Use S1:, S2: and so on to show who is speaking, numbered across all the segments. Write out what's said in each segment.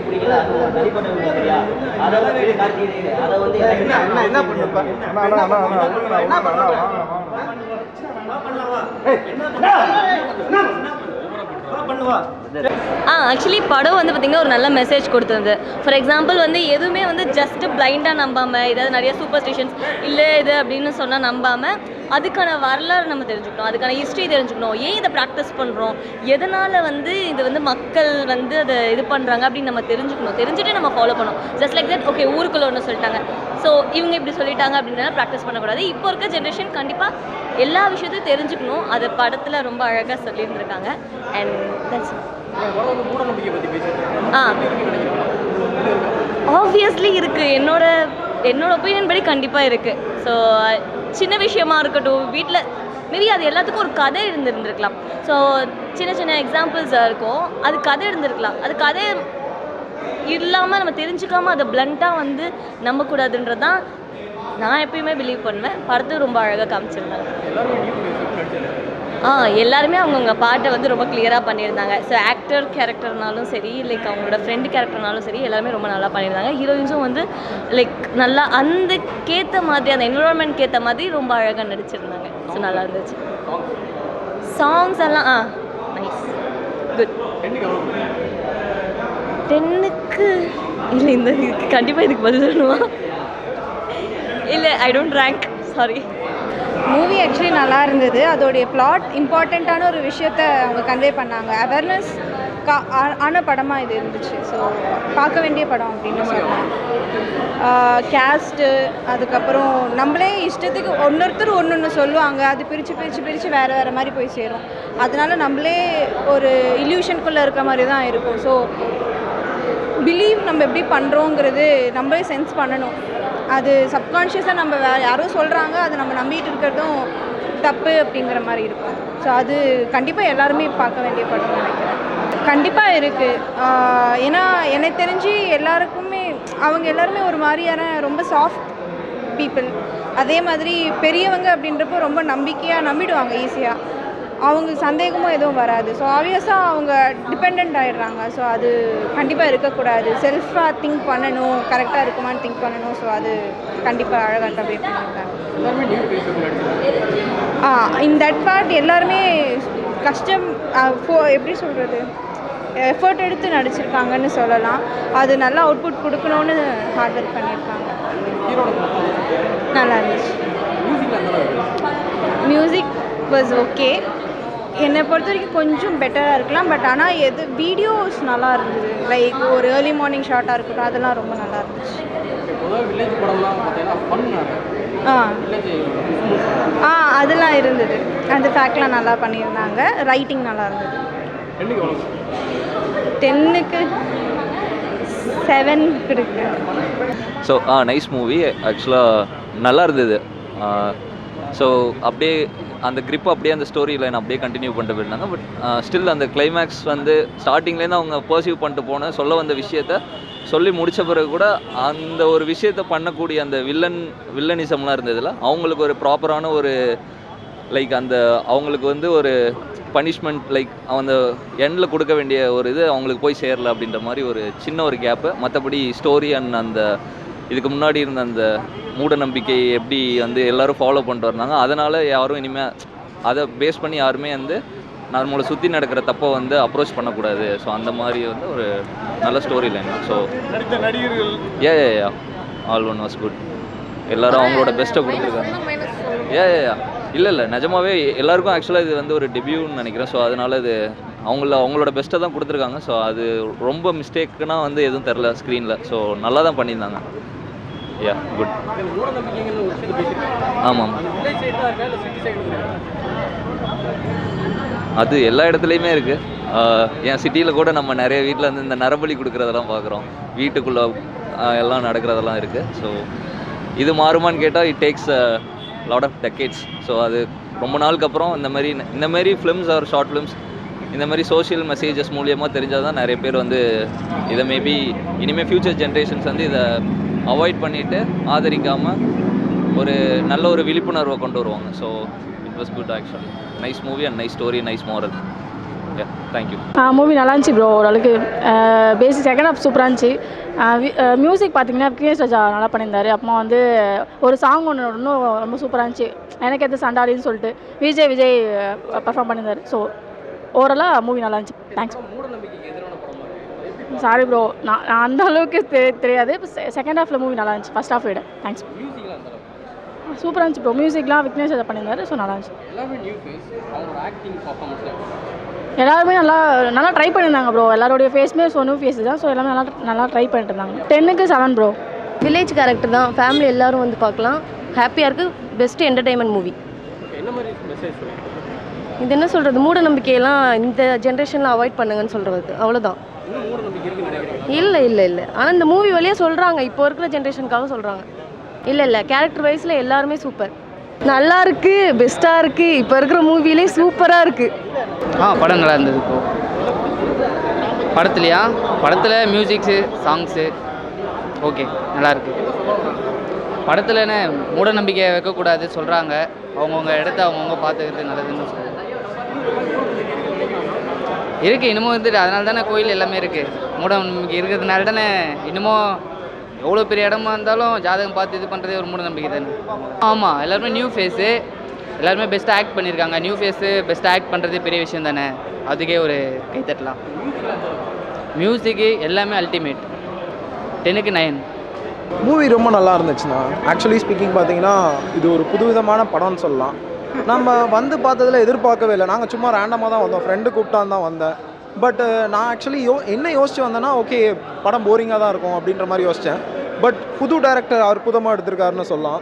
S1: பிடிக்கல அது அதை வந்து அதை வந்து
S2: என்ன என்ன பண்ணுப்பா
S3: என்ன பண்ணலாம்
S4: ஆ ஆக்சுவலி படம் வந்து பார்த்திங்கன்னா ஒரு நல்ல மெசேஜ் கொடுத்துருது ஃபார் எக்ஸாம்பிள் வந்து எதுவுமே வந்து ஜஸ்ட் பிளைண்டாக நம்பாமல் ஏதாவது நிறைய சூப்பர் ஸ்டிஷன்ஸ் இல்லை இது அப்படின்னு சொன்னால் நம்பாமல் அதுக்கான வரலாறு நம்ம தெரிஞ்சுக்கணும் அதுக்கான ஹிஸ்ட்ரி தெரிஞ்சுக்கணும். ஏன் இதை ப்ராக்டிஸ் பண்ணுறோம் எதனால் வந்து இது வந்து மக்கள் வந்து அதை இது பண்ணுறாங்க அப்படின்னு நம்ம தெரிஞ்சுக்கணும். தெரிஞ்சுட்டு நம்ம ஃபாலோ பண்ணணும். ஜஸ்ட் லைக் தட் ஓகே ஊருக்குள்ள ஒன்று சொல்லிட்டாங்க. ஸோ இவங்க இப்படி சொல்லிட்டாங்க அப்படின்றத ப்ராக்டிஸ் பண்ணக்கூடாது. இப்போ இருக்க ஜென்ரேஷன் கண்டிப்பாக எல்லா விஷயத்தையும் தெரிஞ்சுக்கணும். அதை படத்தில் ரொம்ப அழகாக சொல்லியிருந்திருக்காங்க. And that's ah. ஆப்வியஸ்லி இருக்குது என்னோட என்னோட ஒப்பீனியன் படி கண்டிப்பாக இருக்குது ஸோ சின்ன விஷயமா இருக்கட்டும் வீட்டில் மேபி அது எல்லாத்துக்கும் ஒரு கதை இருந்திருந்திருக்கலாம். ஸோ சின்ன சின்ன எக்ஸாம்பிள்ஸாக இருக்கும். அது கதை இருந்திருக்கலாம். அது கதை இல்லாமல் நம்ம தெரிஞ்சுக்காம அதை பிளண்ட்டாக வந்து நம்பக்கூடாதுன்றது தான் நான் எப்பயுமே பிலீவ் பண்ணுவேன். படத்தை ரொம்ப அழகாக காமிச்சிருந்தாங்க. ஆ எல்லாருமே அவங்கவுங்க பாட்டை வந்து ரொம்ப கிளியராக பண்ணியிருந்தாங்க. ஸோ ஆக்டர் கேரக்டர்னாலும் சரி லைக் அவங்களோட ஃப்ரெண்டு கேரக்டர்னாலும் சரி எல்லாருமே ரொம்ப நல்லா பண்ணியிருந்தாங்க. ஹீரோயின்ஸும் வந்து லைக் நல்லா அந்த கேத்த மாதிரி அந்த என்விரான்மெண்ட் ஏற்ற மாதிரி ரொம்ப அழகாக நடிச்சிருந்தாங்க. ஸோ நல்லா இருந்துச்சு. சாங்ஸ் எல்லாம் ஆ நைஸ் குட் டென்னுக்கு இல்லை இந்த கண்டிப்பாக இதுக்கு பதில் சொல்லணுமா இல்லை I don't rank sorry
S5: movie actually நல்லா இருந்தது. அதோடைய பிளாட் இம்பார்ட்டண்ட்டான ஒரு விஷயத்த அவங்க கன்வே பண்ணாங்க. அவேர்னஸ் கா ஆ- ஆன படமாக இது இருந்துச்சு. ஸோ பார்க்க வேண்டிய படம் அப்படின்னு சொல்லலாம் கேஸ்ட்டு அதுக்கப்புறம் நம்மளே இஷ்டத்துக்கு ஒன்னொருத்தர் ஒன்று ஒன்று சொல்லுவாங்க. அது பிரித்து பிரித்து பிரித்து வேறு வேறு மாதிரி போய் சேரும். அதனால நம்மளே ஒரு இல்யூஷனுக்குள்ளே இருக்க மாதிரி தான் இருக்கும். ஸோ பிலீவ் நம்ம எப்படி பண்ணுறோங்கிறது நம்மளே சென்ஸ் பண்ணணும். அது சப்கான்ஷியஸாக நம்ம வேறு யாரோ சொல்கிறாங்க அதை நம்ம நம்பிட்டு இருக்கிறதும் தப்பு அப்படிங்கிற மாதிரி இருக்கும். ஸோ அது கண்டிப்பாக எல்லாருமே பார்க்க வேண்டிய படம் நினைக்கிறேன். கண்டிப்பாக இருக்குது ஏன்னா எனக்கு தெரிஞ்சு எல்லாருக்குமே அவங்க எல்லாருமே ஒரு மாதிரியான ரொம்ப சாஃப்ட் பீப்புள் அதே மாதிரி பெரியவங்க அப்படின்றப்போ ரொம்ப நம்பிக்கையாக நம்பிடுவாங்க ஈஸியாக அவங்களுக்கு சந்தேகமும் எதுவும் வராது. ஸோ ஆப்வியஸாக அவங்க டிபெண்ட் ஆகிடுறாங்க ஸோ அது கண்டிப்பாக இருக்கக்கூடாது. செல்ஃபாக திங்க் பண்ணணும். கரெக்டாக இருக்குமான்னு திங்க் பண்ணணும். ஸோ அது கண்டிப்பாக அழகாக கன்வே பண்ணியிருக்காங்க. ஆ இன் தட் பார்ட் எல்லாருமே கஷ்டம் ஃபோ- எப்படி சொல்கிறது எஃபர்ட் எடுத்து நடிச்சிருக்காங்கன்னு சொல்லலாம். அது நல்லா அவுட்புட் கொடுக்கணும்னு ஹார்ட் ஒர்க் பண்ணியிருக்காங்க நல்லா இருந்துச்சு. மியூசிக் வாஸ் ஓகே என்னை பொறுத்த வரைக்கும் கொஞ்சம் பெட்டராக இருக்கலாம் பட் ஆனால் எது வீடியோஸ் நல்லா இருந்தது. லைக் ஒரு ஏர்லி மார்னிங் ஷார்ட்டாக இருக்கட்டும் அதெல்லாம் ரொம்ப நல்லா இருந்துச்சு. ஆ ஆ. அதெல்லாம் இருந்தது. அந்த ஃபேக்ட்லாம் நல்லா பண்ணியிருந்தாங்க. ரைட்டிங் நல்லா இருந்தது. டென்னுக்கு செவன் இருக்கு.
S6: ஸோ ஆ நைஸ் மூவி ஆக்சுவலாக நல்லா இருந்தது. ஸோ அப்படியே அந்த grip அப்படியே அந்த ஸ்டோரி லைன் அப்படியே கண்டினியூ பண்ணிட்டு போயிருந்தாங்க பட் ஸ்டில் uh, அந்த கிளைமேக்ஸ் வந்து ஸ்டார்டிங்லேருந்து அவங்க பர்சீவ் பண்ணிட்டு போன சொல்ல வந்த விஷயத்த சொல்லி முடித்த பிறகு கூட அந்த ஒரு விஷயத்த பண்ணக்கூடிய அந்த வில்லன் வில்லனிசம்லாம் இருந்ததில் அவங்களுக்கு ஒரு ப்ராப்பரான ஒரு லைக் அந்த அவங்களுக்கு வந்து ஒரு பனிஷ்மெண்ட் லைக் அந்த எண்டில் கொடுக்க வேண்டிய ஒரு இது அவங்களுக்கு போய் சேரல அப்படின்ற மாதிரி ஒரு சின்ன ஒரு கேப்பு மற்றபடி ஸ்டோரி அண்ட் அந்த இதுக்கு முன்னாடி இருந்த அந்த மூட நம்பிக்கை எப்படி வந்து எல்லாரும் ஃபாலோ பண்ணிட்டு வந்தாங்க அதனால் யாரும் இனிமேல் அதை பேஸ் பண்ணி யாருமே வந்து நம்மளை சுற்றி நடக்கிற தப்பை வந்து அப்ரோச் பண்ணக்கூடாது. ஸோ அந்த மாதிரி வந்து ஒரு நல்ல ஸ்டோரி லைன் ஸோ
S2: நடித்த நடிகர்கள்.
S6: Eh eh yeah all one was good எல்லாரும் அவங்களோட பெஸ்ட்டை கொடுத்துருக்காங்க. ஏ ஏ யா இல்லை இல்லை. நிஜமாவே எல்லாருக்கும் ஆக்சுவலாக இது வந்து ஒரு டெபியூன்னு நினைக்கிறேன். ஸோ அதனால இது அவங்கள அவங்களோட பெஸ்ட்டை தான் கொடுத்துருக்காங்க. ஸோ அது ரொம்ப மிஸ்டேக்குனா வந்து எதுவும் தெரில ஸ்க்ரீனில் ஸோ நல்லா தான் பண்ணியிருந்தாங்க. யா குட் ஆமாம். அது எல்லா இடத்துலையுமே இருக்குது என் சிட்டியில் கூட நம்ம நிறைய வீட்டில் வந்து இந்த நரபலி கொடுக்குறதெல்லாம் பார்க்குறோம். வீட்டுக்குள்ளே எல்லாம் நடக்கிறதெல்லாம் இருக்குது ஸோ இது மாறுமான்னு கேட்டால் it takes lot of decades so அது ரொம்ப நாளுக்கு அப்புறம் இந்த மாதிரி இந்த மாதிரி ஃபிலிம்ஸ் ஆர் ஷார்ட் ஃபிலிம்ஸ் இந்த மாதிரி சோஷியல் மெசேஜஸ் மூலியமாக தெரிஞ்சால் தான் நிறைய பேர் வந்து இதை மேபி இனிமேல் ஃப்யூச்சர் ஜென்ரேஷன்ஸ் வந்து இதை அவாய்ட் பண்ணிவிட்டு ஆதரிக்காமல் ஒரு நல்ல ஒரு விழிப்புணர்வை கொண்டு வருவாங்க. So it was good actually nice movie and nice story nice moral thank you
S7: movie நல்லா இருந்துச்சு ப்ரோ ஓரளவுக்கு. பேசிக் செகண்ட் ஹாஃப் சூப்பராக இருந்துச்சு. மியூசிக் பார்த்தீங்கன்னா விக்னேஷ் ராஜா நல்லா பண்ணியிருந்தாரு. அப்புறமா வந்து ஒரு சாங் ஒன்று இன்னும் ரொம்ப சூப்பராக இருந்துச்சு. எனக்கு எது சண்டாலின்னு சொல்லிட்டு விஜய் விஜய் பர்ஃபார்ம் பண்ணியிருந்தாரு. ஸோ ஓவராலாக மூவி நல்லா இருந்துச்சு தேங்க்ஸ் சாரி ப்ரோ நான் அந்த அளவுக்கு தெ- தெரியாது. செகண்ட் ஹாஃபில் மூவி நல்லா இருந்துச்சு. ஃபஸ்ட் ஹாஃப் விட. தேங்க்ஸ் சூப்பராக இருந்துச்சு ப்ரோ மியூசிக்லாம் விக்னேஷ் ராஜா பண்ணியிருந்தாரு. ஸோ நல்லா இருந்துச்சு. எல்லாருமே நல்லா நல்லா ட்ரை பண்ணியிருந்தாங்க ப்ரோ எல்லாருடைய ஃபேஸுமே ஸோ நியூ ஃபேஸ் தான். ஸோ எல்லாமே நல்லா நல்லா ட்ரை பண்ணிட்டு இருந்தாங்க. டென்னுக்கு செவன் ப்ரோ
S8: வில்லேஜ் கேரக்டர் தான். ஃபேமிலி எல்லாரும் வந்து பார்க்கலாம். ஹாப்பியாக இருக்குது பெஸ்ட் என்டர்டைன்மெண்ட் மூவி இது என்ன சொல்கிறது மூட நம்பிக்கையெல்லாம் இந்த ஜென்ரேஷனில் அவாய்ட் பண்ணுங்கன்னு சொல்கிறது அவ்வளோதான் இல்லை இல்லை இல்லை. ஆனால் இந்த மூவி வழியாக சொல்கிறாங்க இப்போ இருக்கிற ஜென்ரேஷனுக்காக சொல்கிறாங்க இல்லை இல்லை. கேரக்டர் வைஸில் எல்லாருமே சூப்பர் நல்லா இருக்கு பெஸ்ட்டாக இருக்குது இப்போ இருக்கிற மூவிலே சூப்பராக இருக்குது
S9: ஆ படம் நல்லா இருந்தது இப்போ. படத்துலையா? படத்தில் மியூசிக்ஸு சாங்ஸு ஓகே நல்லா இருக்கு. படத்தில் என்ன மூட நம்பிக்கை வைக்கக்கூடாது சொல்கிறாங்க அவங்கவுங்க இடத்த அவங்கவுங்க பார்த்துக்கிறது நல்லதுன்னு சொல்கிறாங்க இருக்குது இன்னமும் வந்துட்டு அதனால தானே கோயில் எல்லாமே இருக்குது மூட நம்பிக்கை இருக்கிறதுனால தானே இன்னமும் எவ்வளோ பெரிய இடமா இருந்தாலும் ஜாதகம் பார்த்து இது பண்ணுறதே ஒரு மூட நம்பிக்கை தானே. ஆமாம் எல்லாருமே நியூ ஃபேஸு எல்லாருமே பெஸ்ட்டாக ஆக்ட் பண்ணியிருக்காங்க நியூ ஃபேஸு பெஸ்ட்டாக ஆக்ட் பண்ணுறதே பெரிய விஷயம் தானே. அதுக்கே ஒரு கை தட்டலாம் மியூசிக்கு எல்லாமே அல்டிமேட் டென்னுக்கு நைன்
S10: மூவி ரொம்ப நல்லா இருந்துச்சுண்ணா. ஆக்சுவலி ஸ்பீக்கிங் பார்த்தீங்கன்னா இது ஒரு புதுவிதமான படம்னு சொல்லலாம். நம்ம வந்து பார்த்ததுல எதிர்பார்க்கவே இல்லை. நாங்கள் சும்மா ரேண்டமாக தான் வந்தோம். ஃப்ரெண்டு கூப்பிட்டான் தான் வந்தேன். பட் நான் ஆக்சுவலி யோ என்ன யோசிச்சு வந்தேன்னா ஓகே படம் போரிங்காக தான் இருக்கும் அப்படின்ற மாதிரி யோசித்தேன் பட் புது டேரக்டர் அற்புதமாக எடுத்திருக்காருன்னு சொல்லலாம்.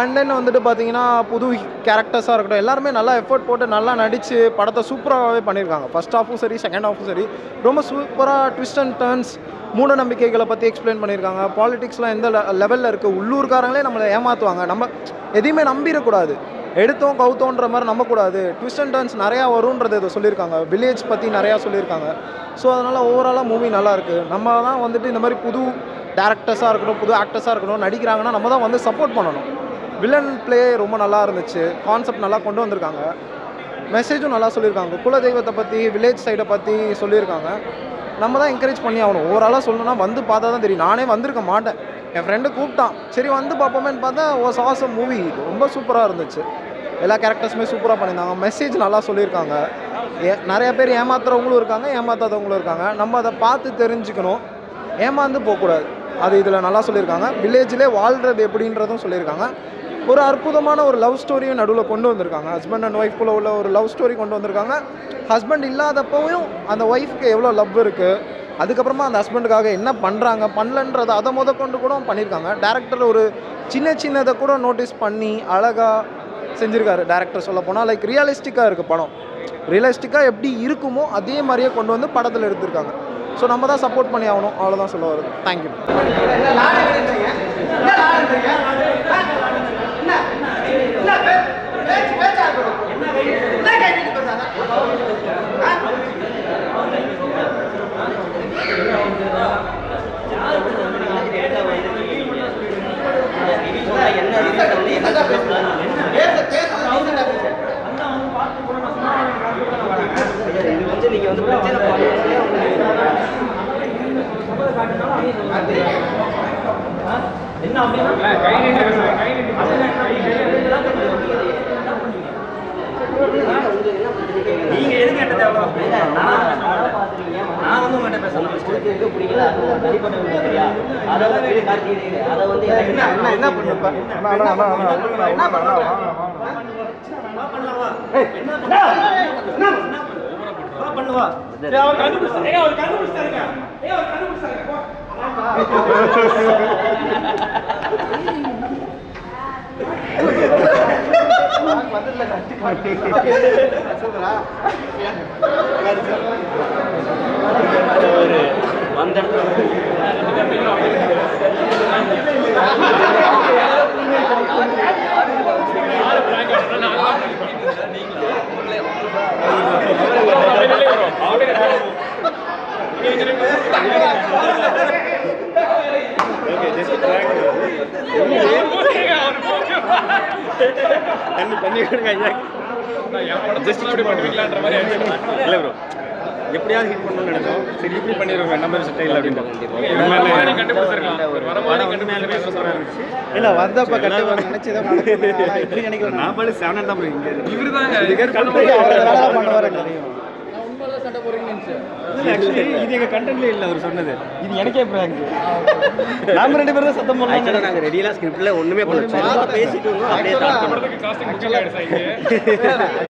S10: அண்ட் தென் வந்துட்டு பார்த்தீங்கன்னா புது கேரக்டர்ஸாக இருக்கட்டும் எல்லாருமே நல்லா எஃபோர்ட் போட்டு நல்லா நடித்து படத்தை சூப்பராகவே பண்ணியிருக்காங்க. ஃபர்ஸ்ட் ஹாஃபும் சரி செகண்ட் ஹாஃபும் சரி. ரொம்ப சூப்பராக ட்விஸ்ட் அண்ட் டர்ன்ஸ் மூட நம்பிக்கைகளை பற்றி எக்ஸ்பிளைன் பண்ணியிருக்காங்க. பாலிடிக்ஸ்லாம் எந்த லெவலில் இருக்குது உள்ளூர்காரங்களே நம்மளை ஏமாற்றுவாங்க நம்ம எதையுமே நம்பிடக்கூடாது. எடுத்தோம் கவுத்தோன்ற மாதிரி நம்பக்கூடாது. ட்விஸ்ட் அண்ட் டர்ன்ஸ் நிறையா வரும்ன்றது இதை சொல்லியிருக்காங்க. வில்லேஜ் பற்றி நிறையா சொல்லியிருக்காங்க. ஸோ அதனால் ஓவராலாக மூவி நல்லாயிருக்கு நம்ம தான் வந்துட்டு இந்த மாதிரி புது டேரக்டர்ஸாக இருக்கட்டும் புது ஆக்டர்ஸாக இருக்கட்டும் நடிக்கிறாங்கன்னா நம்ம தான் வந்து சப்போர்ட் பண்ணணும். வில்லன் ப்ளே ரொம்ப நல்லா இருந்துச்சு. கான்செப்ட் நல்லா கொண்டு வந்திருக்காங்க. மெசேஜும் நல்லா சொல்லியிருக்காங்க. குலதெய்வத்தை பற்றி வில்லேஜ் சைடை பற்றி சொல்லியிருக்காங்க. நம்ம தான் என்கரேஜ் பண்ணி ஆகணும். ஓவராலாக சொல்லணும்னா வந்து பார்த்தா தான் தெரியும். நானே வந்திருக்க மாட்டேன். என் ஃப்ரெண்டு கூப்பிட்டான். சரி வந்து பார்ப்போமேன்னு பார்த்தா ஓ சாசம் மூவி ரொம்ப சூப்பராக இருந்துச்சு. எல்லா கேரக்டர்ஸுமே சூப்பராக பண்ணியிருந்தாங்க. மெசேஜ் நல்லா சொல்லியிருக்காங்க. ஏ நிறைய பேர் ஏமாத்துறவங்களும் இருக்காங்க ஏமாத்தாதவங்களும் இருக்காங்க. நம்ம அதை பார்த்து தெரிஞ்சுக்கணும். ஏமாந்து போகக்கூடாது. அது இதில் நல்லா சொல்லியிருக்காங்க. வில்லேஜ்லேயே வாழ்கிறது எப்படின்றதும் சொல்லியிருக்காங்க. ஒரு அற்புதமான ஒரு லவ் ஸ்டோரியும் நடுவில் கொண்டு வந்திருக்காங்க. ஹஸ்பண்ட் அண்ட் ஒய்ஃப்குள்ளே உள்ள ஒரு லவ் ஸ்டோரி கொண்டு வந்திருக்காங்க. ஹஸ்பண்ட் இல்லாதப்பவும் அந்த ஒய்ஃப்க்கு எவ்வளோ லவ் இருக்குது அதுக்கப்புறமா அந்த ஹஸ்பண்டுக்காக என்ன பண்ணுறாங்க பண்ணலன்றதை அதை முத கொண்டு கூட பண்ணியிருக்காங்க. டேரக்டர் ஒரு சின்ன சின்னதை கூட நோட்டீஸ் பண்ணி அழகாக செஞ்சுருக்காரு டேரக்டர் சொல்ல போனால் லைக் ரியலிஸ்டிக்காக இருக்குது படம். ரியலிஸ்டிக்காக எப்படி இருக்குமோ அதே மாதிரியே கொண்டு வந்து படத்தில் எடுத்திருக்காங்க. ஸோ நம்ம தான் சப்போர்ட் பண்ணி ஆகணும். அவ்வளோதான் சொல்ல வருது தேங்க்யூ
S1: என்ன வந்து என்ன பேசலாம் இது வந்து நீங்க வந்து பிரச்சனை பண்ணுறீங்க என்ன அப்படின்னா
S3: நீங்க எதுக்கு என்கிட்ட தேவை நான் வந்து உங்கள்கிட்ட பேசணும்
S1: பிடிச்சிருக்கு பிடிக்கல அது ஒரு தனிப்பட்ட விஷயம் சரியா அதை வந்து வெளியே காட்டிக்கிறீங்க அதை வந்து
S2: என்ன என்ன என்ன பண்ணுப்பா அண்ணா அண்ணா அண்ணா அண்ணா விடுங்கண்ணா, விடுங்கண்ணா, அண்ணா, வாங்க, வாங்க.
S3: பண்ணுவா அவர் கண்டுபிடிச்சாரு ஏய், அவர் கண்டுபிடிச்சாருங்க ஏய், அவர் கண்டுபிடிச்சாருங்க போ.
S1: ஒரு வந்த
S3: பண்ணி பண்ணி கொடுங்க ஐயா ஜஸ்ட் இப்படி பண்ணுவீங்களான்ற மாதிரி இல்லை ப்ரோ எப்படியாவது ஹிட் பண்ணணும்னு நினைச்சோம் சரி இப்படி பண்ணிடுவோம் நம்ம செட் இல்லை அப்படின்ட்டு.
S10: இல்லை. வந்தப்ப கண்டிப்பாக நினச்சிதான் இப்படி நினைக்கிறேன்.
S3: நான் பாடு செவன் தான் இங்கே. ஆக்சுவலி இது எங்க கண்டென்ட்ல இல்ல அவர் சொன்னது. இது எனக்கே பிராங்க் நாம ரெண்டு பேரும் சத்தம் பண்ணோம் நாங்க ரெடியெல்லாம் ஸ்கிரிப்ட்ல ஒண்ணுமே பண்ணல பேசிட்டு இருந்தோம் அப்படியே